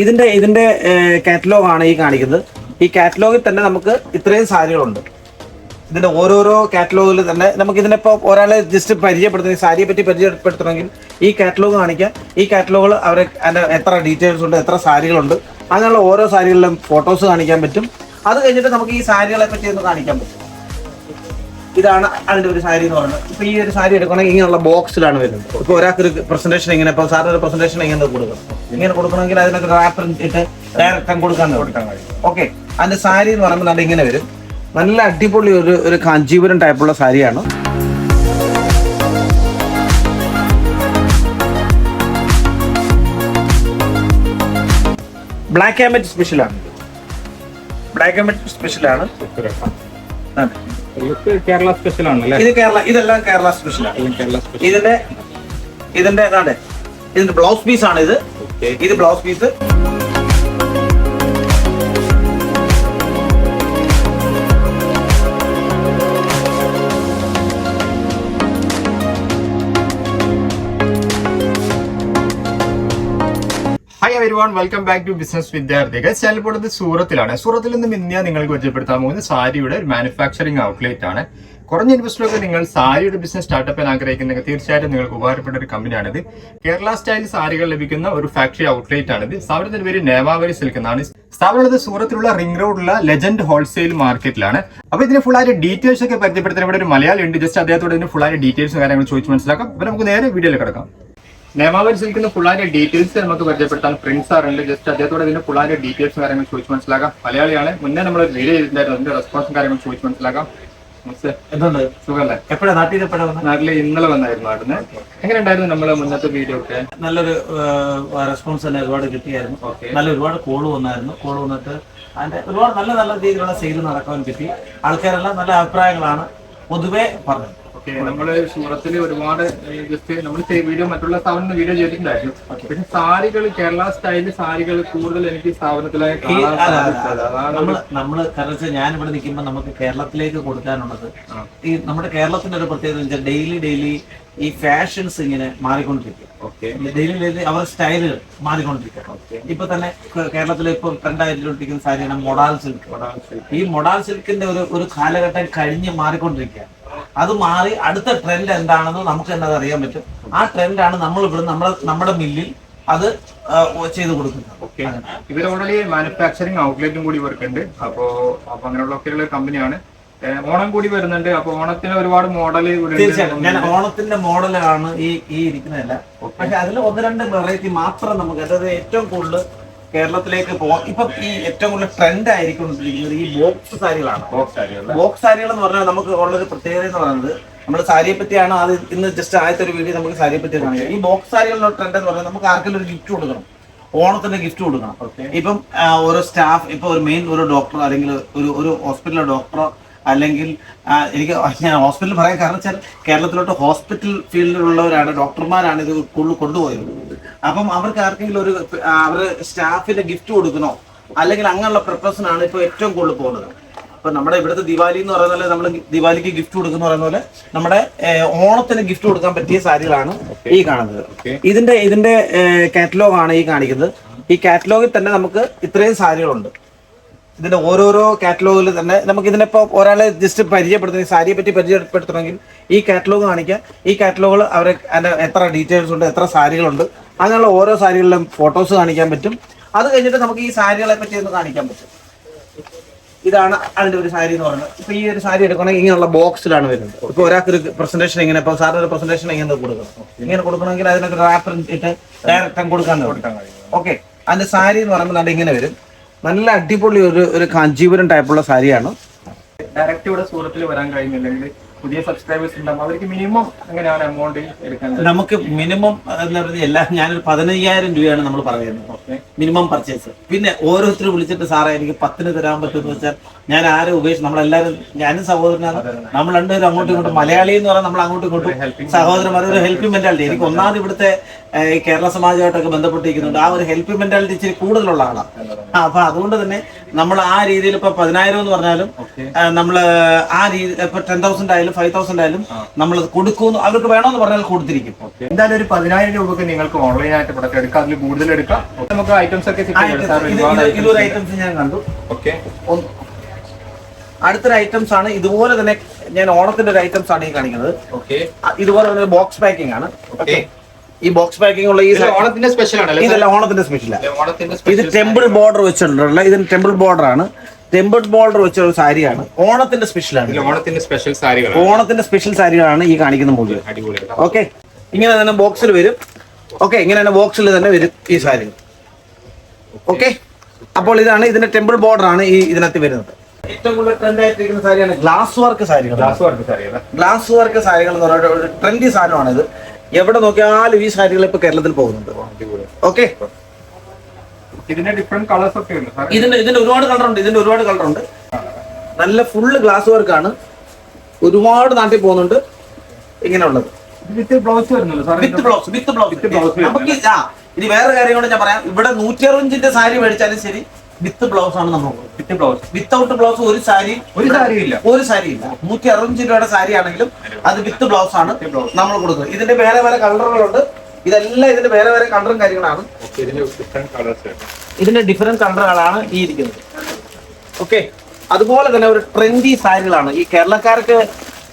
ഇതിന്റെ ഇതിന്റെ കാറ്റലോഗ് ആണ് ഈ കാണിക്കുന്നത്. ഈ കാറ്റലോഗിൽ തന്നെ നമുക്ക് ഇത്രയും സാരികളുണ്ട്. ഇതിന്റെ ഓരോരോ കാറ്റലോഗിൽ തന്നെ നമുക്ക് ഇതിനെ ഇപ്പോൾ ഒരാളെ ജസ്റ്റ് പരിചയപ്പെടുത്തുന്ന ഈ സാരിയെ പറ്റി പരിചയപ്പെടുത്തണമെങ്കിൽ ഈ കാറ്റലോഗ് കാണിക്കാം. ഈ കാറ്റലോഗിൽ അവരെ അതിന്റെ എത്ര ഡീറ്റെയിൽസ് ഉണ്ട് എത്ര സാരികളുണ്ട്. അങ്ങനെയുള്ള ഓരോ സാരികളിലും ഫോട്ടോസ് കാണിക്കാൻ പറ്റും. അത് കഴിഞ്ഞിട്ട് നമുക്ക് ഈ സാരികളെ പറ്റി ഒന്ന് കാണിക്കാൻ പറ്റും. ഇതാണ് അതിന്റെ ഒരു സാരി എന്ന് പറയുന്നത്. ഇപ്പൊ ഈ ഒരു സാരി എടുക്കണമെങ്കിൽ ഇങ്ങനെയുള്ള ബോക്സിലാണ് വരുന്നത്. ഇപ്പൊ ഒരാൾക്ക് ഒരു പ്രസന്റേഷൻ ഇങ്ങനെ ഇപ്പൊ സാറിന് ഒരു പ്രസന്റേഷൻ ഇങ്ങനെ കൊടുക്കണം. ഇങ്ങനെ കൊടുക്കണമെങ്കിൽ അതിനൊക്കെ റാപ്പർ ഇട്ട് ഡയറക്റ്റ് കൊടുക്കാൻ കൊടുക്കാൻ കഴിയും. ഓക്കെ അതിന്റെ സാരി എന്ന് പറയുമ്പോൾ നല്ല ഇങ്ങനെ വരും. നല്ല അടിപൊളി ഒരു ഒരു കാഞ്ചീപുരം ടൈപ്പുള്ള സാരിയാണ്. ബ്ലാക്ക് ആൻഡ് വൈറ്റ് സ്പെഷ്യലാണ് ബ്ലാക്ക് ആൻഡ് വൈറ്റ് സ്പെഷ്യലാണ് അതെ. കേരള സ്പെഷ്യൽ ആണ് ഇത് കേരള ഇതെല്ലാം കേരള സ്പെഷ്യലാണ് ആണ്. സ്പെഷ്യൽ ഇതിന്റെ ഇതിന്റെ അതെ ഇതിന്റെ ബ്ലൗസ് പീസ് ആണ് ഇത്. ഇത് blouse piece hi welcome back to business വിദ്യാർത്ഥികൾ ചെലപ്പോഴത് സൂറത്തിലാണ്. സൂറത്തിൽ നിന്നും ഇന്ത്യ നിങ്ങൾക്ക് പരിചയപ്പെടുത്താൻ പോകുന്നത് സാരിയുടെ ഒരു മാനുഫാക്ചറിംഗ് ഔട്ട്ലെറ്റ് ആണ്. കുറഞ്ഞ ഇൻവെസ്റ്ററൊക്കെ നിങ്ങൾ സാരിയുടെ ബിസിനസ് സ്റ്റാർട്ടപ്പ് ചെയ്യാൻ ആഗ്രഹിക്കുന്നെങ്കിൽ തീർച്ചയായിട്ടും നിങ്ങൾക്ക് ഉപകാരപ്പെട്ട ഒരു കമ്പനിയാണിത് കേരള സ്റ്റൈൽ സാരികൾ ലഭിക്കുന്ന ഒരു ഫാക്ടറി ഔട്ട്ലെറ്റ് ആണിത്. സ്ഥാപനത്തിന്റെ പേര് നേവാവരി സിൽക്ക് എന്നാണ് സ്ഥാപനമുള്ളത് സൂറത്തിലുള്ള റിംഗ് റോഡുള്ള ലെജൻഡ് ഹോൾസെയിൽ മാർക്കറ്റിലാണ് അപ്പൊ ഇതിന് ഫുൾ ആയിട്ട് ഡീറ്റെയിൽസ് ഒക്കെ പരിചയപ്പെടുത്തുന്ന ഇവിടെ ഒരു മലയാളി ഉണ്ട് ജസ്റ്റ് അദ്ദേഹത്തോട് ഇതിന് ഫുൾ ഡീറ്റെയിൽസ് കാര്യങ്ങൾ ചോദിച്ച് മനസ്സിലാക്കാം. അപ്പൊ നമുക്ക് നേരെ വീഡിയോയിൽ കിടക്കാം. നിയമാവരി സിൽക്കുന്ന പുള്ളാരെ ഡീറ്റെയിൽസ് നമുക്ക് പരിചയപ്പെടുത്താൻ പ്രിൻസ് ആറുണ്ട് ജസ്റ്റ് അദ്ദേഹത്തോട് ഇതിന്റെ പുള്ളാരെ ഡീറ്റെയിൽസ് കാര്യങ്ങൾ ചോദിച്ചു മനസ്സിലാക്കാം. മലയാളിയാണ്. മുന്നേ നമ്മൾ വീഡിയോ ചെയ്തിട്ടുണ്ടായിരുന്നു. അതിന്റെ റെസ്പോൺസും കാര്യങ്ങൾ ചോദിച്ചു മനസ്സിലാക്കാം. സുഖല്ലേ? നാട്ടിൽ ഇന്നലെ വന്നായിരുന്നു നാട്ടിന് എങ്ങനെ ഉണ്ടായിരുന്നു നമ്മളെ മുന്നത്തെ വീഡിയോ ഒക്കെ? നല്ലൊരു റെസ്പോൺസ് തന്നെ ഒരുപാട് കിട്ടിയായിരുന്നു. നല്ല ഒരുപാട് കോൾ വന്നായിരുന്നു. കോൾ വന്നിട്ട് അതിന്റെ ഒരുപാട് നല്ല നല്ല രീതിയിലുള്ള സെയിൽ നടക്കാൻ കിട്ടി. ആൾക്കാരെല്ലാം നല്ല അഭിപ്രായങ്ങളാണ് പൊതുവേ പറഞ്ഞത്. ഓക്കെ നമ്മൾ സൂറത്തിൽ ഒരുപാട് ജസ്റ്റ് നമ്മൾ വീഡിയോ മറ്റുള്ള സ്ഥാപനത്തിൽ വീഡിയോ ചെയ്തിട്ടുണ്ടായിരുന്നു. പക്ഷെ സാരികൾ കേരള സ്റ്റൈലിൽ സാരികൾ കൂടുതൽ എനിക്ക് സ്ഥാപനത്തിലായി നമ്മൾ നമ്മൾ കാരണം വെച്ചാൽ ഞാൻ ഇവിടെ നിൽക്കുമ്പോൾ നമുക്ക് കേരളത്തിലേക്ക് കൊടുക്കാനുള്ളത് ഈ നമ്മുടെ കേരളത്തിന്റെ ഒരു പ്രത്യേകത വെച്ചാൽ ഡെയിലി ഡെയിലി ഈ ഫാഷൻസ് ഇങ്ങനെ മാറിക്കൊണ്ടിരിക്കും. ഓക്കെ. ഡെയിലി ഡെയിലി അവർ സ്റ്റൈലുകൾ മാറിക്കൊണ്ടിരിക്കുക ഇപ്പൊ തന്നെ കേരളത്തിൽ കേരളത്തിലെ ഇപ്പൊ ട്രെൻഡായിട്ടിരിക്കുന്ന സാരിയാണ് മൊഡാൽ സിൽക്ക് ഈ മൊഡാൽ സിൽക്കിന്റെ ഒരു ഒരു കാലഘട്ടം കഴിഞ്ഞ് മാറിക്കൊണ്ടിരിക്കുക അത് മാറി അടുത്ത ട്രെൻഡ് എന്താണെന്ന് നമുക്ക് തന്നെ അറിയാൻ പറ്റും. ആ ട്രെൻഡാണ് നമ്മൾ ഇവിടെ നമ്മുടെ നമ്മുടെ മില്ലിൽ അത് ചെയ്തു കൊടുക്കുന്നത്. ഓക്കെ. ഇവർ ഓൾറെഡി മാനുഫാക്ചറിങ് ഔട്ട്ലെറ്റും കൂടി ഇവർക്കുണ്ട്. അപ്പോ അപ്പൊ അങ്ങനെയുള്ള കമ്പനിയാണ് ഓണം കൂടി വരുന്നുണ്ട്. അപ്പൊ ഓണത്തിന് ഒരുപാട് മോഡൽ തീർച്ചയായിട്ടും. ഞാൻ ഓണത്തിന്റെ മോഡലാണ് ഈ ഈ ഇരിക്കുന്നതല്ല. പക്ഷെ അതിൽ ഒന്ന് രണ്ട് വെറൈറ്റി മാത്രം നമുക്ക് അതായത് ഏറ്റവും കൂടുതൽ കേരളത്തിലേക്ക് പോകാം ഇപ്പൊ ഈ ഏറ്റവും കൂടുതൽ ട്രെൻഡ് ആയിരിക്കൊണ്ടിരിക്കുന്നത് ഈ ബോക്സ് സാരികളാണ്. ബോക്സ് സാരികൾ എന്ന് പറഞ്ഞാൽ നമുക്ക് ഉള്ളൊരു പ്രത്യേകത എന്ന് പറയുന്നത് നമ്മൾ സാരിയെ പറ്റിയാണ് അത് ഇന്ന് ജസ്റ്റ് ആദ്യത്തെ ഒരു വീഡിയോ നമുക്ക് സാരിയെ പറ്റി ഈ ബോക്സ് സാരികളുടെ ട്രെൻഡ് എന്ന് പറഞ്ഞാൽ നമുക്ക് ആർക്കെങ്കിലും ഒരു ഗിഫ്റ്റ് കൊടുക്കണം. ഓണത്തിന് ഗിഫ്റ്റ് കൊടുക്കണം. ഇപ്പം ഓരോ സ്റ്റാഫ് ഇപ്പൊ ഒരു മെയിൻ ഒരു ഡോക്ടർ അല്ലെങ്കിൽ ഒരു ഒരു ഹോസ്പിറ്റലിലെ ഡോക്ടറോ അല്ലെങ്കിൽ എനിക്ക് ഞാൻ ഹോസ്പിറ്റലിൽ പറയാൻ കാരണം വെച്ചാൽ കേരളത്തിലോട്ട് ഹോസ്പിറ്റൽ ഫീൽഡിലുള്ളവരാണ് ഡോക്ടർമാരാണ് ഇത് കൂടുതൽ കൊണ്ടുപോയത് അപ്പം അവർക്ക് ആർക്കെങ്കിലും ഒരു അവർ സ്റ്റാഫിന് സ്റ്റാഫിന്റെ ഗിഫ്റ്റ് കൊടുക്കണോ? അല്ലെങ്കിൽ അങ്ങനെയുള്ള പ്രപ്പസിനാണ് ഇപ്പോൾ ഏറ്റവും കൂടുതൽ പോകുന്നത്. ഇപ്പൊ നമ്മുടെ ഇവിടുത്തെ ദിവാലി എന്ന് പറയുന്ന പോലെ നമ്മൾ ദിവാലിക്ക് ഗിഫ്റ്റ് കൊടുക്കുന്ന പറയുന്ന പോലെ നമ്മുടെ ഓണത്തിന് ഗിഫ്റ്റ് കൊടുക്കാൻ പറ്റിയ സാരികളാണ് ഈ കാണുന്നത്. ഇതിന്റെ ഇതിന്റെ കാറ്റലോഗ് ആണ് ഈ കാണിക്കുന്നത്. ഈ കാറ്റലോഗിൽ തന്നെ നമുക്ക് ഇത്രയും സാരികളുണ്ട്. ഇതിന്റെ ഓരോരോ കാറ്റലോഗിൽ തന്നെ നമുക്ക് ഇതിനിപ്പോൾ ഒരാളെ ജസ്റ്റ് പരിചയപ്പെടുത്തുന്ന സാരിയെ പറ്റി പരിചയപ്പെടുത്തണമെങ്കിൽ ഈ കാറ്റലോഗ് കാണിക്കാം. ഈ കാറ്റലോഗിൽ അവരെ അതിന്റെ എത്ര ഡീറ്റെയിൽസ് ഉണ്ട് എത്ര സാരികളുണ്ട് അങ്ങനെയുള്ള ഓരോ സാരികളിലും ഫോട്ടോസ് കാണിക്കാൻ പറ്റും. അത് കഴിഞ്ഞിട്ട് നമുക്ക് ഈ സാരികളെ പറ്റി ഒന്ന് കാണിക്കാൻ പറ്റും. ഇതാണ് അതിന്റെ ഒരു സാരി എന്ന് പറയുന്നത്. ഇപ്പൊ ഈ ഒരു സാരി എടുക്കണമെങ്കിൽ ഇങ്ങനെയുള്ള ബോക്സിലാണ് വരുന്നത്. ഇപ്പൊ ഒരാൾക്ക് ഒരു പ്രസന്റേഷൻ ഇങ്ങനെ ഇപ്പൊ സാറിന് ഒരു പ്രസന്റേഷൻ ഇങ്ങനെ കൊടുക്കണം. ഇങ്ങനെ കൊടുക്കണമെങ്കിൽ അതിനൊക്കെ റാപ്പർ ഇട്ട് ഡയറക്റ്റ് കൊടുക്കാൻ കൊടുക്കാൻ ഓക്കെ അതിന്റെ സാരി എന്ന് പറയുമ്പോൾ ഇങ്ങനെ വരും. നല്ല അടിപൊളി ഒരു ഒരു കാഞ്ചീപുരം ടൈപ്പുള്ള സാരിയാണ്. ഡയറക്റ്റ് ഇവിടെ സൂറത്തിൽ വരാൻ കഴിഞ്ഞില്ലെങ്കിൽ പുതിയ സബ്സ്ക്രൈബേഴ്സ് ഉണ്ടാകും അവർക്ക് മിനിമം എങ്ങനെയാണ് എമൗണ്ട് എടുക്കാൻ നമുക്ക് മിനിമം എന്ന് പറഞ്ഞാൽ എല്ലാ ഞാനൊരു പതിനയ്യായിരം രൂപയാണ് നമ്മൾ പറയുന്നത്. മിനിമം പർച്ചേസ് പിന്നെ ഓരോരുത്തർ വിളിച്ചിട്ട് സാറേ എനിക്ക് പത്തിന് തരാൻ പറ്റുമെന്ന് വെച്ചാൽ ഞാൻ ആരും ഉപേക്ഷിച്ച് നമ്മളെല്ലാരും ഞാനും സഹോദരനാണ്. നമ്മൾ രണ്ടുപേരും അങ്ങോട്ടും ഇങ്ങോട്ടും മലയാളി എന്ന് പറഞ്ഞാൽ നമ്മൾ അങ്ങോട്ടും ഇങ്ങോട്ടും സഹോദരന്മാർ ഒരു ഹെൽപ്പിംഗ് മെന്റാലിറ്റി എനിക്ക് ഒന്നാമത് ഇവിടുത്തെ കേരള സമാജമായിട്ടൊക്കെ ബന്ധപ്പെട്ടിരിക്കുന്നുണ്ട്. ആ ഒരു ഹെൽപ്പ് മെന്റാലിറ്റി ഇച്ചിരി കൂടുതലുള്ള ആളാണ് അപ്പൊ അതുകൊണ്ട് തന്നെ നമ്മൾ ആ രീതിയിൽ ഇപ്പൊ പതിനായിരം എന്ന് പറഞ്ഞാലും നമ്മൾ ആ രീതി ഇപ്പൊ ടെൻ തൗസൻഡ് ആയാലും ഫൈവ് തൗസൻഡ് ആയാലും നമ്മൾ കൊടുക്കുന്നു. അവർക്ക് വേണമെന്ന് പറഞ്ഞാൽ കൊടുത്തിരിക്കും. എന്തായാലും ഒരു പതിനായിരം രൂപക്ക് നിങ്ങൾക്ക് ഓൺലൈൻ ആയിട്ട് പ്രൊഡക്റ്റ് എടുക്കാം. അതിൽ കൂടുതൽ എടുക്കാം. നമുക്ക് ഐറ്റംസ് ഒക്കെ ഇരുപത് ഐറ്റംസ് ഞാൻ കണ്ടു. ഓക്കെ. അടുത്തൊരു ഐറ്റംസ് ആണ്. ഇതുപോലെ തന്നെ ഞാൻ ഓണത്തിന്റെ ഒരു ഐറ്റംസ് ആണ് ഈ കാണിക്കുന്നത്. ഇതുപോലെ തന്നെ ബോക്സ് പാക്കിംഗ് ആണ്. ഓക്കെ ഈ ബോക്സ് പാക്കിംഗ് ഉള്ള ഈ ഓണത്തിന്റെ സ്പെഷ്യൽ ആണ് ഇതല്ല ഓണത്തിന്റെ സ്പെഷ്യൽ ഇത് ടെമ്പിൾ ബോർഡർ വെച്ചിട്ടുള്ള ഇതിന് ടെമ്പിൾ ബോർഡർ ആണ്. ടെമ്പിൾ ബോർഡർ വെച്ചുള്ള സാരിയാണ്. ഓണത്തിന്റെ സ്പെഷ്യൽ ആണ്. ഓണത്തിന്റെ സ്പെഷ്യൽ സാരികൾ ഓണത്തിന്റെ സ്പെഷ്യൽ സാരികളാണ് ഈ കാണിക്കുന്ന അടിപൊളി ഓക്കെ ഇങ്ങനെ തന്നെ ബോക്സിൽ വരും. ഓക്കെ ഇങ്ങനെ തന്നെ ബോക്സിൽ തന്നെ വരും ഈ സാരി. ഓക്കെ അപ്പോൾ ഇതാണ് ഇതിന്റെ ടെമ്പിൾ ബോർഡർ ആണ് ഈ ഇതിനകത്ത് വരുന്നത്. ഏറ്റവും കൂടുതൽ ട്രെൻഡ് ആയിട്ടിരിക്കുന്ന സാരിയാണ് ഗ്ലാസ് വർക്ക് സാരികൾ. ഗ്ലാസ് വർക്ക് സാരികൾ. ഗ്ലാസ് വർക്ക് സാരികൾ എന്ന് പറഞ്ഞ ഒരു ട്രെൻഡി സാധനമാണ് ഇത് എവിടെ നോക്കിയാലും ഈ സാരികൾ ഇപ്പൊ കേരളത്തിൽ പോകുന്നുണ്ട്. ഓക്കെ ഇതിന്റെ ഡിഫറെന്റ് കളേഴ്സ് ഒക്കെ ഉണ്ട് ഇതിന്റെ ഇതിന്റെ ഒരുപാട് കളർ ഉണ്ട് ഇതിന്റെ ഒരുപാട് കളർ ഉണ്ട്. നല്ല ഫുള്ള് ഗ്ലാസ് വർക്കാണ് ഒരുപാട് നാട്ടിൽ പോകുന്നുണ്ട്. ഇങ്ങനെയുള്ളത്. With blouse with blouse with blouse. നമുക്ക് ഇനി വേറെ കാര്യം കൂടെ ഞാൻ പറയാം. ഇവിടെ നൂറ്റി അറുപഞ്ചിന്റെ സാരി മേടിച്ചാലും ശരി വിത്ത് ബ്ലൗസ് ആണ് നമ്മൾ വിത്ത് ബ്ലൗസ് വിത്തൗട്ട് ബ്ലൗസ് ഒരു സാരി ഒരു സാരി ഇല്ല. ഒരു സാരി ഇല്ല നൂറ്റി അറുപത്തഞ്ച് രൂപയുടെ സാരി ആണെങ്കിലും അത് വിത്ത് ബ്ലൗസ് ആണ് നമ്മൾ കൊടുക്കുന്നത്. ഇതിന്റെ വേറെ വേറെ കളറുകളുണ്ട് ഇതെല്ലാം ഇതിന്റെ വേറെ വേറെ കളറും കാര്യങ്ങളാണ്. ഇതിന്റെ ഡിഫറെന്റ് കളറുകളാണ് ഈ ഇരിക്കുന്നത്. ഓക്കെ അതുപോലെ തന്നെ ഒരു ട്രെൻഡി സാരികളാണ്. ഈ കേരളക്കാർക്ക്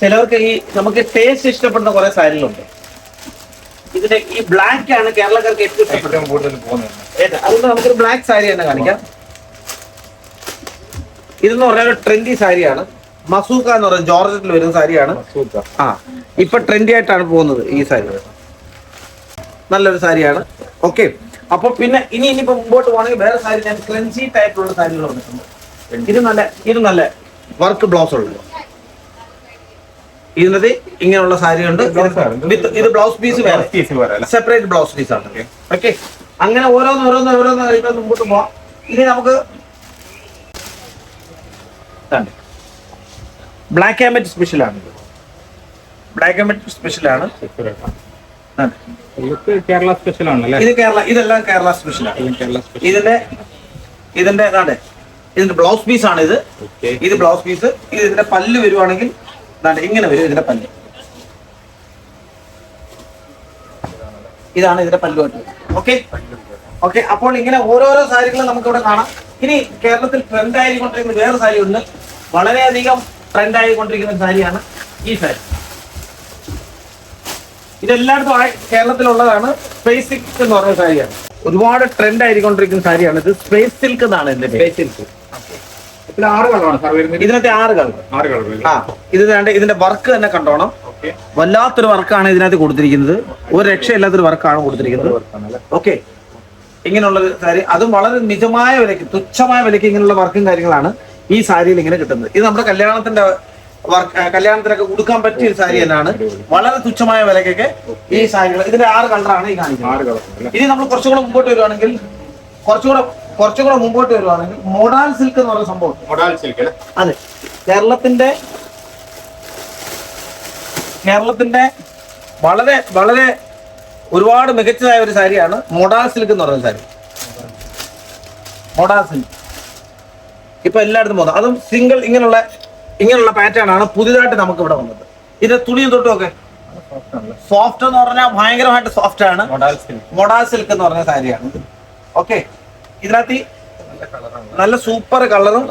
ചിലവർക്ക് ഈ നമുക്ക് ടേസ്റ്റ് ഇഷ്ടപ്പെടുന്ന കുറെ സാരികളുണ്ട്. ഇതിന്റെ ഈ ബ്ലാക്ക് ആണ് കേരളക്കാർക്ക് ഏറ്റവും ഇഷ്ടപ്പെടുന്നത്? അതുകൊണ്ട് നമുക്കൊരു ബ്ലാക്ക് സാരി തന്നെ കാണിക്കാം. ഇതെന്ന് പറഞ്ഞാൽ ട്രെൻഡി സാരിയാണ്. മസൂക്ക എന്ന് പറയുന്നത് ജോർജറ്റിൽ വരുന്ന സാരിയാണ്. ആ ഇപ്പൊ ട്രെൻഡി ആയിട്ടാണ് പോകുന്നത് ഈ സാരി. നല്ലൊരു സാരിയാണ്. ഓക്കെ. അപ്പൊ പിന്നെ ഇനി ഇനിയിപ്പോ മുമ്പോട്ട് പോകണമെങ്കിൽ വേറെ സാരി ഞാൻ ക്രഞ്ചി ടൈപ്പിലുള്ള സാരികൾ വന്നിട്ടുണ്ട്. ഇത് നല്ല ഇത് നല്ല വർക്ക് ബ്ലൗസ് ഉള്ളത് ഇതിനകത്ത് ഇങ്ങനെയുള്ള സാരി ഉണ്ട് വിത്ത് ഇത് ബ്ലൗസ് പീസ് വേറെ. സെപ്പറേറ്റ് ബ്ലൗസ് പീസ് ആണ്. ഓക്കെ അങ്ങനെ ഓരോന്ന് ഓരോന്ന് ഓരോന്ന് കഴിയുമ്പോൾ മുമ്പോട്ട് പോവാം. ഇനി നമുക്ക് ബ്ലാക്ക് ആൻഡ് സ്പെഷ്യലാണ് സ്പെഷ്യൽ ആണ് ബ്ലാക്ക് ആൻഡ് സ്പെഷ്യലാണ് കേരള സ്പെഷ്യൽ ആണല്ലേ ഇത് കേരള ഇതെല്ലാം കേരള സ്പെഷ്യലാണ് ഇതിന്റെ ഇതിന്റെ ദാണ്ടെ ഇതിന്റെ ബ്ലൗസ് പീസ് ആണ് ഇത്. ഇത് ബ്ലൗസ് പീസ് ഇത് ഇതിന്റെ പല്ല് വരുവാണെങ്കിൽ ഇങ്ങനെ വരും ഇതിന്റെ പല്ല്. ഇതാണ് ഇതിന്റെ പല്ലുമായിട്ട് ഓക്കെ ഓക്കെ അപ്പോൾ ഇങ്ങനെ ഓരോരോ സാരികളും നമുക്ക് ഇവിടെ കാണാം. ഇനി കേരളത്തിൽ ട്രെൻഡ് ആയിരിക്കൊണ്ടിരിക്കുന്ന വേറെ സാരി ഉണ്ട്. വളരെയധികം ട്രെൻഡ് ആയിക്കൊണ്ടിരിക്കുന്ന ഒരു സാരിയാണ് ഈ സാരി. ഇതെല്ലായിടത്തും കേരളത്തിലുള്ളതാണ് സ്പേസ് സിൽക്ക് എന്ന് പറഞ്ഞ സാരിയാണ്. ഒരുപാട് ട്രെൻഡ് ആയിക്കൊണ്ടിരിക്കുന്ന സാരിയാണ് ഇത്. സ്പേസ് സിൽക്ക് എന്നാണ് ഇതിന്റെ സ്പേസ് സിൽക്ക് ഇതിനകത്ത് ആറ് കളർ ആ ഇത് വേണ്ട ഇതിന്റെ വർക്ക് തന്നെ കണ്ടോണം. വല്ലാത്തൊരു വർക്കാണ് ഇതിനകത്ത് കൊടുത്തിരിക്കുന്നത്. ഒരു രക്ഷയില്ലാത്തൊരു വർക്കാണ് കൊടുത്തിരിക്കുന്നത്. ഓക്കെ ഇങ്ങനെയുള്ള സാരി. അതും വളരെ നിജമായ വിലയ്ക്ക് തുച്ഛമായ വിലയ്ക്ക് ഇങ്ങനെയുള്ള വർക്കും കാര്യങ്ങളാണ്. ഈ സാരിയിൽ ഇങ്ങനെ കിട്ടുന്നത്. ഇത് നമ്മുടെ കല്യാണത്തിന്റെ വർക്ക് കല്യാണത്തിനൊക്കെ കൊടുക്കാൻ പറ്റിയ ഒരു സാരി തന്നെയാണ്. വളരെ തുച്ഛമായ വിലക്കൊക്കെ ഈ സാരികൾ. ഇതിന്റെ ആറ് കളറാണ് ഈ കാണിക്കുന്നത്. ഇനി നമ്മൾ കുറച്ചുകൂടെ മുമ്പോട്ട് വരുവാണെങ്കിൽ കുറച്ചുകൂടെ കുറച്ചുകൂടെ മുമ്പോട്ട് വരുവാണെങ്കിൽ മൊഡാൽ സിൽക്ക് എന്ന് പറയുന്ന സംഭവം മൊഡാൽ സിൽക്ക് അതെ. കേരളത്തിന്റെ കേരളത്തിന്റെ വളരെ വളരെ ഒരുപാട് മികച്ചതായ ഒരു സാരിയാണ് മൊഡാൽ സിൽക്ക് എന്ന് പറയുന്ന സാരി. Modal silk. ഇപ്പൊ എല്ലായിടത്തും പോകുന്നത്. അതും സിംഗിൾ ഇങ്ങനെയുള്ള ഇങ്ങനെയുള്ള പാറ്റേൺ ആണ് പുതിയതായിട്ട് നമുക്ക് ഇവിടെ വന്നത്. ഇത് തുണിയും തൊട്ടും ഒക്കെ സോഫ്റ്റ് എന്ന് പറഞ്ഞാൽ ഭയങ്കരമായിട്ട് സോഫ്റ്റ് ആണ്. മൊഡാൽ സിൽക്ക് എന്ന് പറഞ്ഞ സാരിയാണ് ഓക്കെ ഇതിനകത്ത് നല്ല സൂപ്പർ കളറും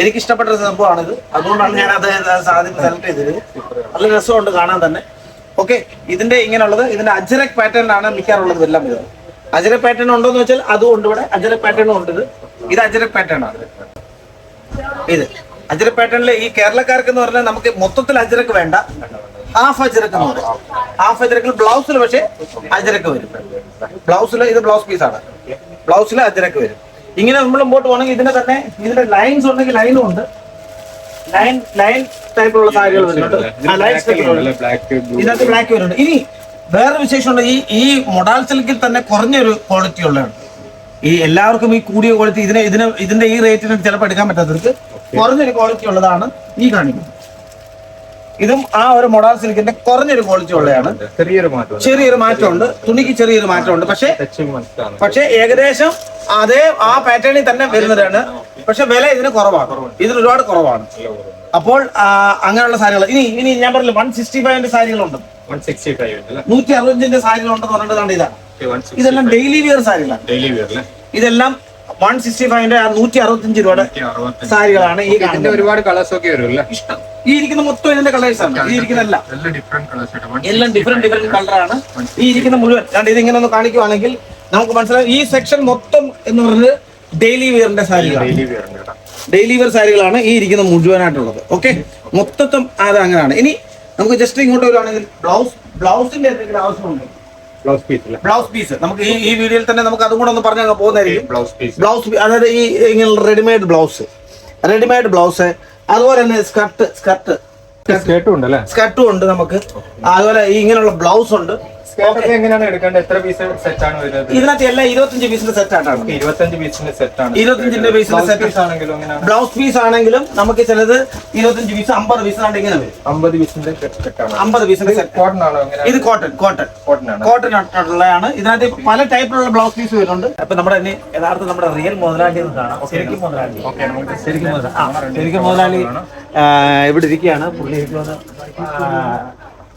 എനിക്ക് ഇഷ്ടപ്പെട്ട ഒരു സംഭവമാണ് ഇത് അതുകൊണ്ടാണ് ഞാൻ അത് സാധ്യത സെലക്ട് ചെയ്തത്. നല്ല രസമുണ്ട് കാണാൻ തന്നെ. ഓക്കെ ഇതിന്റെ ഇങ്ങനെയുള്ളത് ഇതിന്റെ അജരക് പാറ്റേൺ ആണ് മിക്കാറുള്ളത് എല്ലാം വരുന്നത് അജരക് പാറ്റേൺ ഉണ്ടോ എന്ന് വെച്ചാൽ അതും ഉണ്ട് ഇവിടെ. അജരക് പാറ്റേണും ഉണ്ട് ഇത്. ഇത് അജരക് പാറ്റേൺ ആണ്. ഇത് അജരക് പാറ്റേണിൽ ഈ കേരളക്കാർക്ക് എന്ന് പറഞ്ഞാൽ നമുക്ക് മൊത്തത്തിൽ അജരക്ക് വേണ്ട. ഹാഫ് അജരക്ക് എന്ന് പറയും. ഹാഫ് അജരക്കിൽ ബ്ലൗസിൽ പക്ഷേ അജരക്ക് വരും. ബ്ലൗസിൽ ഇത് ബ്ലൗസ് പീസ് ആണ്. ബ്ലൗസിൽ അജരക്ക് വരും. ഇങ്ങനെ നമ്മൾ മുമ്പോട്ട് പോകണമെങ്കിൽ ഇതിന്റെ തന്നെ ഇതിന്റെ ലൈൻസ് ഉണ്ടെങ്കിൽ ലൈനും ഉണ്ട്. ലൈൻ ലൈൻ ടൈപ്പിലുള്ള സാരികൾ വരുന്നുണ്ട് ഇതിനകത്ത് ബ്ലാക്ക് വരുന്നുണ്ട്. ഇനി വേറെ വിശേഷമുണ്ട്. ഈ ഈ മൊഡാൽ സിൽക്കിൽ തന്നെ കുറഞ്ഞൊരു ക്വാളിറ്റി ഉള്ളതാണ്. ഈ എല്ലാവർക്കും ഈ കൂടിയ ക്വാളിറ്റി ഇതിനെ ഇതിന് ഇതിന്റെ ഈ റേറ്റിന് ചിലപ്പോൾ എടുക്കാൻ പറ്റാത്തവർക്ക് കുറഞ്ഞൊരു ക്വാളിറ്റി ഉള്ളതാണ് ഈ കാണിക്കുന്നത്. ഇതും ആ ഒരു മൊഡാൾ സിൽക്കിന്റെ കുറഞ്ഞൊരു ക്വാളിറ്റി ഉള്ളതാണ്. ചെറിയൊരു മാറ്റം ചെറിയൊരു മാറ്റമുണ്ട്. തുണിക്ക് ചെറിയൊരു മാറ്റമുണ്ട്. പക്ഷേ പക്ഷെ ഏകദേശം അതേ ആ പാറ്റേണിൽ തന്നെ വരുന്നതാണ്. പക്ഷെ വില ഇതിന് കുറവാണ്. ഇതിന് ഒരുപാട് കുറവാണ്. അപ്പോൾ അങ്ങനെയുള്ള സാരികൾ ഇനി ഇനി ഞാൻ പറഞ്ഞില്ല വൺ സിക്സ്റ്റി ഫൈവിന്റെ സാരികളുണ്ട് നൂറ്റി അറുപഞ്ചിന്റെ സാരികളുണ്ടെന്ന് പറഞ്ഞിട്ടാണ് ഇതാ ഇതെല്ലാം ഡെയിലി വിയർ സാരികളാണ്. ഡെയിലി വിയർ ഇതെല്ലാം വൺ സിക്സ്റ്റി ഫൈവിന്റെ നൂറ്റി അറുപത്തിയഞ്ച് രൂപയുടെ സാരികളാണ് ഈ കാണുന്ന ഒരുപാട് കളേഴ്സ് ഒക്കെ വരും ഇഷ്ടം. ഈ ഇരിക്കുന്ന മൊത്തം ഇതിന്റെ കളേഴ്സ് ആണ്. ഈ ഇരിക്കുന്ന എല്ലാം. ഡിഫറെന്റ് കളേഴ്സ് എല്ലാം ഡിഫറെന്റ് ഡിഫറെന്റ് കളറാണ് ഈ ഇരിക്കുന്ന മുഴുവൻ. കണ്ട് ഇത് ഇങ്ങനെ ഒന്ന് കാണിക്കുവാണെങ്കിൽ നമുക്ക് മനസ്സിലാവും. ഈ സെക്ഷൻ മൊത്തം എന്ന് പറഞ്ഞത് ഡെയിലി വിയറിന്റെ സാരികളാണ്. ഡെയിലി വെയർ ഡെയിലി വെയർ സാരികളാണ് ഈ ഇരിക്കുന്ന മുഴുവനായിട്ടുള്ളത്. ഓക്കെ മൊത്തത്തും അത് അങ്ങനെയാണ്. ഇനി നമുക്ക് ജസ്റ്റ് ഇങ്ങോട്ട് വരുവാണെങ്കിൽ ബ്ലൗസ് ബ്ലൗസിന്റെ എന്തെങ്കിലും ആവശ്യമുണ്ട്? Blouse piece blouse piece. നമുക്ക് ഈ ഈ വീഡിയോയിൽ തന്നെ നമുക്ക് അതും കൂടെ ഒന്ന് പറഞ്ഞു പോകുന്നതായിരിക്കും. Blouse piece. ബ്ലൗസ് അതായത് ഈ ഇങ്ങനെ റെഡിമെയ്ഡ് ബ്ലൗസ്. Readymade blouse. അതുപോലെ തന്നെ സ്കർട്ട് സ്കർട്ട്. സ്കർട്ടും ഉണ്ട് അല്ലേ സ്കർട്ടും ഉണ്ട് നമുക്ക്. അതുപോലെ ഇങ്ങനെയുള്ള ബ്ലൗസ് ഉണ്ട്. എങ്ങനെയാണ് എടുക്കേണ്ടത്? എത്ര പീസ് സെറ്റ് ആണ് വരുന്നത്? ഇതിനകത്ത് എല്ലാം ഇരുപത്തഞ്ച് പീസിന്റെ സെറ്റ് ആയിട്ടാണ് നമുക്ക് ഇരുപത്തഞ്ച് പീസിന്റെ സെറ്റ് ആണ്. ഇരുപത്തഞ്ചിന്റെ പീസിന്റെ ബ്ലൗസ് സെറ്റ് പീസ് ആണെങ്കിലും എങ്ങനെയാണ്? ബ്ലൗസ് പീസ് ആണെങ്കിലും നമുക്ക് ചിലത് ഇരുപത്തഞ്ച് പീസ് അമ്പത് പീസ് ഇങ്ങനെ വരും. അമ്പത് പീസിന്റെ സെറ്റ് ആണ്. അമ്പത് പീസിന്റെ സെറ്റ് കോട്ടൺ ആണോ ഇത് കോട്ടൺ കോട്ടൺ കോട്ടൺ ആണ്. കോട്ടൺ ആയിട്ടുള്ളതാണ്. ഇതിനകത്ത് പല ടൈപ്പിലുള്ള ബ്ലൗസ് പീസ് വരുന്നുണ്ട്. അപ്പൊ നമ്മുടെ ഇനി യഥാർത്ഥ നമ്മുടെ റിയൽ മുതലാളി കാണാം. ശരിക്കും മുതലാളി. ശരിക്കും മുതലാളി. ശരിക്കും മുതലാളി ഇവിടെ ഇരിക്കുകയാണ്. പുള്ളി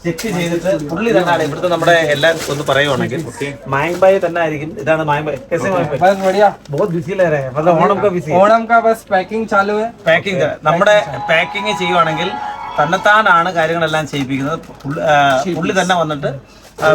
ചെക്ക് ചെയ്തിട്ട് പുള്ളി തന്നെയാണ് ഇവിടുത്തെ നമ്മുടെ എല്ലാം ഒന്ന് പറയുവാണെങ്കിൽ. മായമ്പായി തന്നെ ആയിരിക്കും. ഇതാണ് മായമ്പായി. പാക്കിംഗ് നമ്മുടെ പാക്കിംഗ് ചെയ്യുവാണെങ്കിൽ തന്നെത്താനാണ് കാര്യങ്ങളെല്ലാം ചെയ്യിപ്പിക്കുന്നത്. പുള്ളി തന്നെ വന്നിട്ട്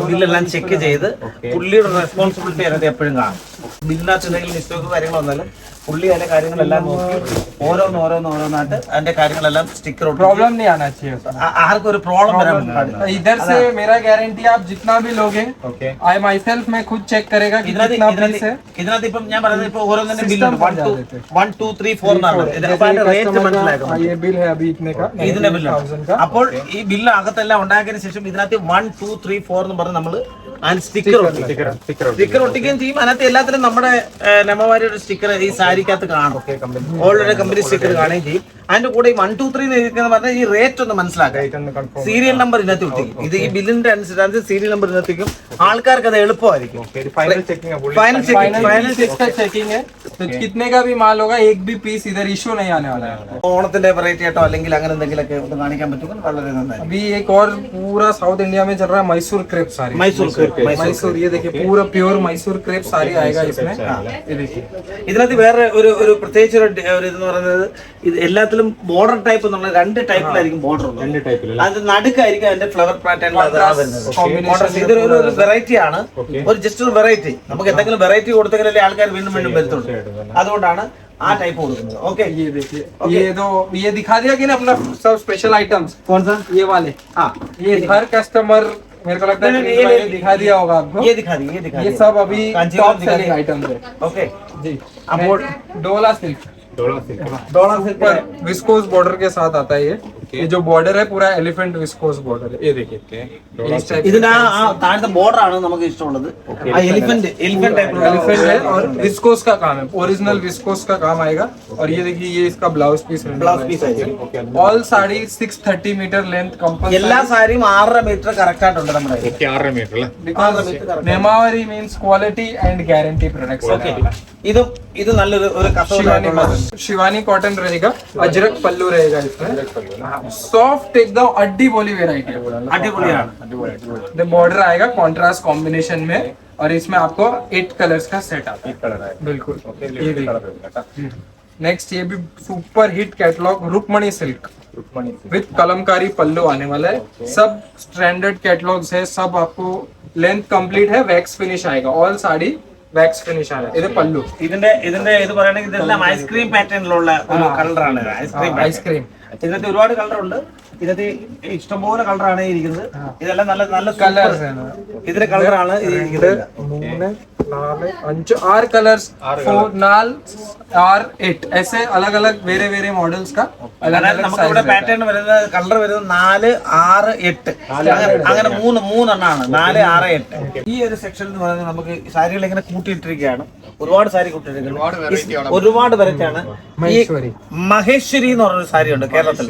ബില്ലെല്ലാം ചെക്ക് ചെയ്ത് പുള്ളിയുടെ റെസ്പോൺസിബിലിറ്റി അതിനകത്ത് എപ്പോഴും കാണും. ബില്ലിനകത്ത് എന്തെങ്കിലും മിസ്റ്റേക്ക് കാര്യങ്ങൾ വന്നാലും പുള്ളി അതിന്റെ കാര്യങ്ങളെല്ലാം നോക്കി ഓരോന്ന് ഓരോന്ന് ഓരോന്നായിട്ട് അതിന്റെ കാര്യങ്ങളെല്ലാം സ്റ്റിക്കർ प्रॉब्लम नहीं आना चाहिए उसका ആർക്കും ഒരു പ്രോബ്ലം വരാൻ പാടില്ല तो इधर से मेरा गारंटी आप जितना भी लोगे ഓക്കെ आई माई सेल्फ मैं खुद चेक करेगा कि ഇതിനകത്ത് कितना ഇതിനകത്ത് पीस है ഇതിനകത്ത് ഇപ്പം ഞാൻ പറയുന്നത് ഇപ്പൊ ഓരോന്നിന്റെ System ബില്ലുണ്ട് വൺ ടു പറഞ്ഞാൽ മതി. വൺ ടു ത്രീ ഫോർ എന്നാണ് ഇത് അപ്പൊ അതിന്റെ റേറ്റ് कस्टमर മനസ്സിലാക്കും का ये बिल है अभी इतने का ഇതിന്റെ ബില്ലാണ് थाउजेंड का അപ്പോൾ ഈ ബില്ല് അകത്തെല്ലാം ഉണ്ടാക്കിയതിനു ശേഷം ഇതിനകത്ത് വൺ ടു ത്രീ ഫോർ എന്ന് പറഞ്ഞ് നമ്മൾ അതിന് സ്റ്റിക്കർ സ്റ്റിക്കർ ഒട്ടിക്കുകയും ചെയ്യും. അതിനകത്ത് എല്ലാത്തിലും നമ്മുടെ നെമ്മമാരിയുടെ സ്റ്റിക്കർ ഈ സാരിക്കകത്ത് കാണും. ഓൾറെഡി കമ്പനി സ്റ്റിക്കർ കാണുകയും ചെയ്യും. അതിന്റെ കൂടെ ഈ വൺ ടു ത്രീ എന്ന് പറഞ്ഞാൽ ഈ റേറ്റ് ഒന്ന് മനസ്സിലാക്കാം ഒന്ന് കൺഫേം സീരിയൽ നമ്പർ ഇതിനകത്ത് ഒട്ടിക്കും ഇത് ഈ ബില്ലിന്റെ അനുസരിച്ച് സീരിയൽ നമ്പർ ഇതിനകത്തേക്കും ആൾക്കാർക്ക് അത് എളുപ്പമായിരിക്കും final checking final checking final final piece का चेकिंग है तो कितने का भी माल होगा एक भी पीस इधर इशू नहीं आने वाला है ഓണത്തിന്റെ വെറൈറ്റി ആയിട്ടോ അല്ലെങ്കിൽ അങ്ങനെ എന്തെങ്കിലുമൊക്കെ ഒന്ന് കാണിക്കാൻ പറ്റുമെങ്കിൽ വളരെ നന്നായി अभी एक और पूरा साउथ इंडिया में चल रहा है मैसूर क्रेप सारी മൈസൂർ മൈസൂർ मैसूर ये देखिए पूरा प्योर मैसूर क्रेप सारी आएगा इसमें ये देखिए ഇതിനകത്ത് വേറെ ഒരു ഒരു പ്രത്യേകിച്ച് ഒരു ഡി- ഒരു ഇതെന്ന് പറയുന്നത് ഇത് എല്ലാത്തിലും ബോർഡർ ടൈപ്പ് എന്നുള്ള രണ്ട് ടൈപ്പിലായിരിക്കും ബോർഡർ ഉള്ളത് രണ്ട് ടൈപ്പിൽ അത് നടുക്കായിരിക്കും അതിന്റെ ഫ്ലവർ പാറ്റേൺ combination ഇതൊരു ഒരു- ഒരു വെറൈറ്റി ആണ് ഒരു ജസ്റ്റ് ഒരു വെറൈറ്റി നമുക്ക് എന്തെങ്കിലും വെറൈറ്റി കൊടുത്തെങ്കിലല്ലേ ആൾക്കാർ വീണ്ടും വീണ്ടും വരത്തുള്ളൂ അതുകൊണ്ടാണ് ആ ടൈപ്പ് കൊടുക്കുന്നത് ഓക്കെ ये देखिए ये तो ये दिखा दिया कि ना अपना सब स्पेशल आइटम्स ये वाले हाँ ये हर कस्टमर मेरे को लगता है नहीं, नहीं, प्रिंस ये- भाई ने दिखा दिया होगा आपको ये दिखा दी ये दिखा ये दी सब अभी कांचीपुरम टॉप दिखा सेलिंग दिया। आइटम्स है ओके जी अब मैं- बोल- डोला सिल्क डोड़ा सिल्क पर विस्कोस बॉर्डर के साथ आता है ये। ये जो बॉर्डर है पूरा एलिफेंट विस्कोस बॉर्डर है ये देखिए इस टाइप ഇതിന് ആ ആ താഴത്തെ ബോർഡർ ആണ് നമുക്ക് ഇഷ്ടമുള്ളത് ആ എലിഫന്റ് एलिफेंट टाइप एलिफेंट है और विस्कोस का काम है ओरिजिनल विस्कोस का काम आएगा और ये देखिए ये इसका ब्लाउज पीस ब्लाउज पीस आएगा ऑल साड़ी 630 मीटर लेंथ എല്ലാ कंपल्सरी സാരിയും ആറര മീറ്റർ കറക്റ്റ് ആയിട്ടുണ്ട് നമ്മുടെ കയ്യിൽ. ഓക്കെ ആറര മീറ്റർ അല്ലേ because Nemavari means quality and guarantee products Okay. ഇതും ഇത് നല്ലൊരു ഒരു शिवानी കസവായിട്ടുള്ള cotton शिवानी कॉटन रहेगा अजरक पल्लू रहेगा इसमें सॉफ्ट एकदम अड्डी बोली वेराइटी है पूरा അടിപൊളിയാണ് द बॉर्डर आएगा कॉन्ट्रास्ट कॉम्बिनेशन में और इसमें आपको एट कलर्स का सेट आता है കളർ ആയി बिल्कुल ये देखिए नेक्स्ट ये भी super hit catalogue Rukmani silk Rukmani with Kalamkari pallu आने वाला है सब स्टैंडर्ड कैटलॉग्स है सब आपको लेंथ कंप्लीट है वैक्स फिनिश आएगा ऑल साड़ी वैक्स फिनिश आएगा ഇത് പല്ലു ഇതിന്റെ ഇതിന്റെ ഇത് പറയുകയാണെങ്കിൽ ഇതെല്ലാം ഐസ്ക്രീം പാറ്റേണിലുള്ള ഒരു കളറാണ് ഐസ്ക്രീം ഐസ്ക്രീം ഇതിനകത്ത് ഒരുപാട് കളർ ഉണ്ട്. ഇതിനകത്ത് ഇഷ്ടംപോലെ കളറാണ് ഇരിക്കുന്നത്. ഇതെല്ലാം നല്ല നല്ല കളർ ഇതിന്റെ കളറാണ് രണ്ട് നാല് അഞ്ച് ആറ് കളേഴ്സ് ഫോർ നാല് ആറ് എട്ട്. എസ് അലഗ് അലഗ് വേറെ വേറെ മോഡൽസ് പാറ്റേൺ വരുന്നത് കളർ വരുന്നത് നാല് ആറ് എട്ട്. അങ്ങനെ മൂന്ന് മൂന്നെണ്ണാണ്. നാല് ആറ് എട്ട്. ഈ ഒരു സെക്ഷൻ എന്ന് പറയുന്നത് നമുക്ക് സാരികൾ ഇങ്ങനെ കൂട്ടിയിട്ടിരിക്കുകയാണ്. ഒരുപാട് സാരി കൂട്ടിയിട്ടുണ്ട് ഒരുപാട് വെറൈറ്റിയാണ് മഹേശ്വരി. എന്ന് പറഞ്ഞൊരു ഉണ്ട് കേരളത്തിൽ.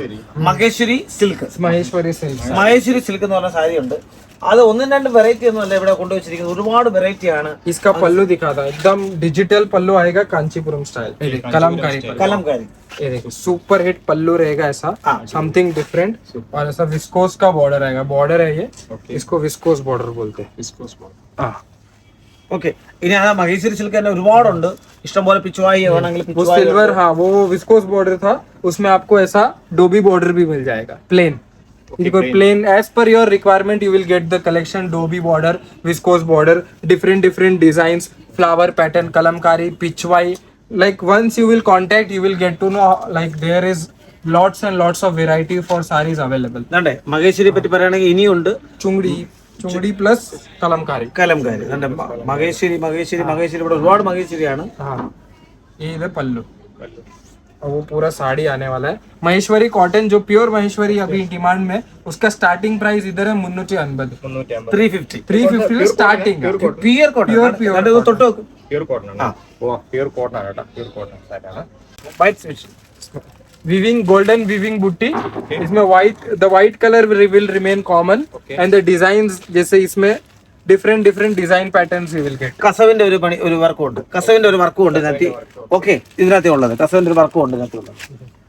Maheshwari. Silk. Maheshwari silk. Maheshwari silk എന്ന് പറഞ്ഞ ഉണ്ട് അത് ഒന്നും രണ്ട് വെറൈറ്റി ഒന്നും അല്ല ഇവിടെ കൊണ്ടുവച്ചിരിക്കുന്നത് ഒരുപാട് വെറൈറ്റി ആണ് इसका पल्लू दिखा था एकदम डिजिटल पल्लू आएगा कांचीपुरम स्टाइल कलमकारी पल्लू കലംകാരി ये देखो सुपर हिट पल्लू रहेगा ऐसा हाँ। समथिंग डिफरेंट और ऐसा विस्कोस का बॉर्डर आएगा बॉर्डर है ये इसको विस्कोस बॉर्डर बोलते हैं विस्कोस बॉर्डर हाँ ഓക്കെ ഇനി ആ മഹേശ്വരി സിൽക്ക് തന്നെ ഒരുപാടുണ്ട് ഇഷ്ടംപോലെ പിച്ചുവായി വേണമെങ്കിൽ वो പിച്ചുവായി सिल्वर हाँ वो विस्कोस बॉर्डर था उसमें आपको ऐसा डोबी बॉर्डर भी मिल जाएगा plane plain as per your requirement you will get the collection dobby border viscose border different different design flower pattern Kalamkari Pichwai like once you will contact you will get to know like there is lots and lots of variety for sarees available ഇതാണ്ടേ മഹേശ്വരിയെ പറ്റി പറയുകയാണെങ്കിൽ ഇനിയുണ്ട് chungdi chungdi plus kalamkari Kalamkari ഇതാണ്ടേ മ- മഹേശ്വരി മഹേശ്വരി മഹേശ്വരി ഇവിടെ ഒരുപാട് മഹേശ്വരിയാണ് हाँ ये इधर पल्लू वो पूरा साड़ी आने वाला है। महेश्वरी कॉटन जो प्योर महेश्वरी अभी डिमांड में उसका स्टार्टिंग प्राइस इधर है Munnu three fifty three fifty starting pure pure pure pure cotton pure cotton pure cotton pure cotton weaving golden weaving बुट्टी। इसमें white the white colour will remain common and the design जैसे इसमें different different design patterns you will get കസവിന്റെ ഒരു പണി ഒരു വർക്കും ഉണ്ട്. കസവിന്റെ ഒരു വർക്കും ഉണ്ട് ഇതിനകത്ത്. ഓക്കെ ഇതിനകത്ത് ഉള്ളത്. കസവിന്റെ ഒരു വർക്കും ഉണ്ട് ഇതിനകത്ത്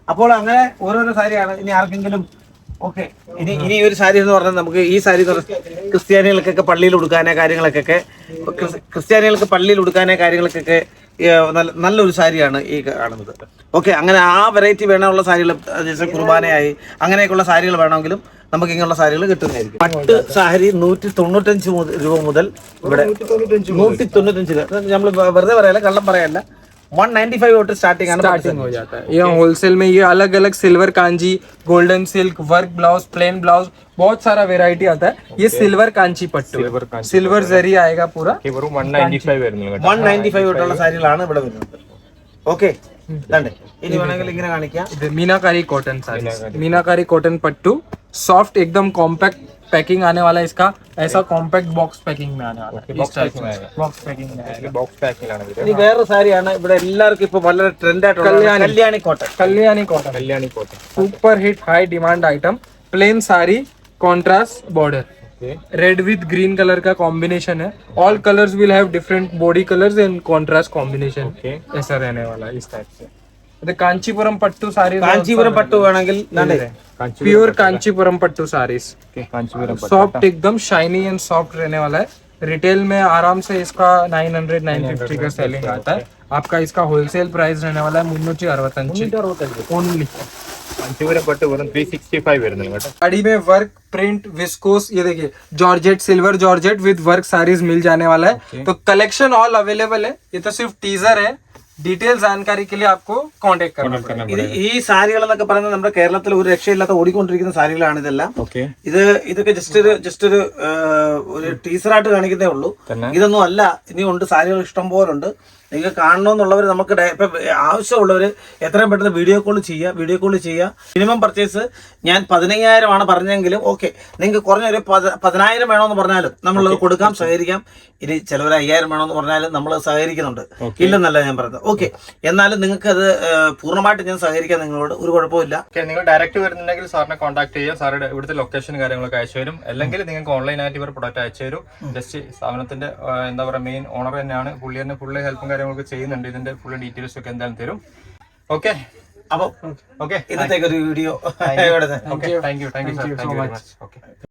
അപ്പോൾ അങ്ങനെ ഓരോരോ സാരിയാണ് ഇനി ആർക്കെങ്കിലും ഇനി ഇനി ഒരു സാരി എന്ന് പറഞ്ഞാൽ നമുക്ക് ഈ സാരി ക്രിസ്ത്യാനികൾക്കൊക്കെ പള്ളിയിൽ ഉടുക്കാനേ കാര്യങ്ങളൊക്കെ ക്രിസ്- ക്രിസ്ത്യാനികൾക്ക് പള്ളിയിൽ ഉടുക്കാനേ കാര്യങ്ങൾക്കൊക്കെ നല്ല നല്ലൊരു സാരിയാണ് ഈ കാണുന്നത്. ഓക്കെ അങ്ങനെ ആ വെറൈറ്റി വേണമുള്ള സാരികൾ ജസ്റ്റ് കുർബാനയായി അങ്ങനെയൊക്കെയുള്ള സാരികൾ വേണമെങ്കിലും നമുക്ക് ഇങ്ങനെയുള്ള സാരികൾ കിട്ടുന്നതായിരിക്കും. പട്ട് സാരി നൂറ്റി തൊണ്ണൂറ്റഞ്ച് രൂപ മുതൽ ഇവിടെ നൂറ്റി തൊണ്ണൂറ്റഞ്ച് നമ്മൾ വെറുതെ പറയല്ല കള്ളം പറയല്ല. 195 स्टार्टिंग स्टार्टिंग हो जाता है। ये होलसेल में ये अलग अलग silver Kanchi golden silk work blouse plain blouse बहुत सारा वेरायटी आता है। ये silver Kanchi pattu silver silver आएगा पूरा। 195 195 वन ನೈಂಟಿ ಫೈವ್ ಒಟ್ಟಲ್ಲ സാരികളാണ് ഇവിടെ വരുന്നത് ഓക്കെ ഇതാണ്ട് ഇനി വേണമെങ്കിൽ ഇങ്ങനെ കാണിക്കാം इधर Meenakari cotton sari Meenakari cotton pattu soft एकदम कॉम्पैक्ट पैकिंग आने वाला है इसका ऐसा कॉम्पैक्ट बॉक्स पैकिंग में आने वाला है इस टाइप में बॉक्स पैकिंग में आएगा ബോക്സ് പാക്കിലാണ് ഇത് ഇനി വേറൊരു സാരിയാണ് ഇവിടെ എല്ലാവർക്കും ഇപ്പൊ വളരെ ട്രെൻഡ് ആയിട്ടുള്ള Kalyani. Kalyani cotton Kalyani cotton Kalyani cotton super hit high demand item plain sari contrast border red with green colour का कॉम्बिनेशन है. All colours will have different body colours and contrast combination ऐसा रहने वाला इस type से. Kanchipuram pattu sari Kanchipuram pattu pure Kanchipuram pattu saris. Soft एकदम shiny and soft रहने वाला है. रिटेल में आराम से इसका 900 950 का सेलिंग आता है। आपका इसका होलसेल प्राइस रहने वाला है ಮುನ್ನೂറ്റി ಅರವತ್ತಂಚು ಓನ್ಲಿ अंतिम में वर्क प्रिंट विस्कोस ये देखिए georgette silver georgette with work saris मिल जाने वाला है। तो कलेक्शन ऑल अवेलेबल है। ये तो सिर्फ़ टीजर है। डिटेल जानकारी के लिए आपको कांटेक्ट करना पड़ेगा ഇത് ഈ സാരികൾ എന്നൊക്കെ പറയുന്നത് നമ്മുടെ കേരളത്തിൽ ഒരു രക്ഷയില്ലാത്ത ഓടിക്കൊണ്ടിരിക്കുന്ന സാരികളാണ് ഇതെല്ലാം ഓക്കെ ഇത് ഇതൊക്കെ ജസ്റ്റ് ഒരു ജസ്റ്റ് ഒരു ആ, ഒരു ടീസറായിട്ട് കാണിക്കുന്നേ ഉള്ളൂ തന്നെ? ഇതൊന്നും അല്ല ഇനിയുണ്ട് സാരികൾ ഇഷ്ടം പോലുണ്ട് നിങ്ങൾക്ക് കാണണമെന്നുള്ളവർ നമുക്ക് ഇപ്പം ആവശ്യമുള്ളവർ എത്രയും പെട്ടെന്ന് വീഡിയോ കോൾ ചെയ്യുക വീഡിയോ കോൾ ചെയ്യുക മിനിമം പർച്ചേസ് ഞാൻ പതിനയ്യായിരമാണ് പറഞ്ഞെങ്കിലും ഓക്കെ നിങ്ങൾക്ക് കുറഞ്ഞൊരു ഒരു പതിനായിരം വേണമെന്ന് പറഞ്ഞാലും നമ്മളത് കൊടുക്കാം സഹകരിക്കാം. ഇനി ചിലവർ അയ്യായിരം വേണമെന്ന് പറഞ്ഞാലും നമ്മൾ സഹകരിക്കുന്നുണ്ട്. ഇല്ലെന്നല്ല ഞാൻ പറഞ്ഞത്. ഓക്കെ എന്നാലും നിങ്ങൾക്ക് അത് പൂർണമായിട്ട് ഞാൻ സഹകരിക്കാം നിങ്ങളോട്. ഒരു കുഴപ്പമില്ല ഓക്കെ നിങ്ങൾ ഡയറക്റ്റ് വരുന്നുണ്ടെങ്കിൽ സാറിനെ കോൺടാക്ട് ചെയ്യാം സാറുടെ ഇവിടുത്തെ ലൊക്കേഷൻ കാര്യങ്ങളൊക്കെ അയച്ചു തരും. അല്ലെങ്കിൽ നിങ്ങൾക്ക് ഓൺലൈനായിട്ട് ഇവർ പ്രൊഡക്റ്റ് അയച്ചു തരും. ജസ്റ്റ് സ്ഥാപനത്തിന്റെ എന്താ പറയുക മെയിൻ ഓണർ തന്നെയാണ്. പുള്ളി തന്നെ ഫുള്ള് ഹെൽപ്പും കാര്യങ്ങളൊക്കെ ചെയ്യുന്നുണ്ട്. ഇതിന്റെ ഫുൾ ഡീറ്റെയിൽസ് ഒക്കെ എന്തായാലും തരും. ഓക്കെ അപ്പോൾ ഓക്കെ ഇന്നത്തേക്ക് ഒരു video thank you thank you so much okay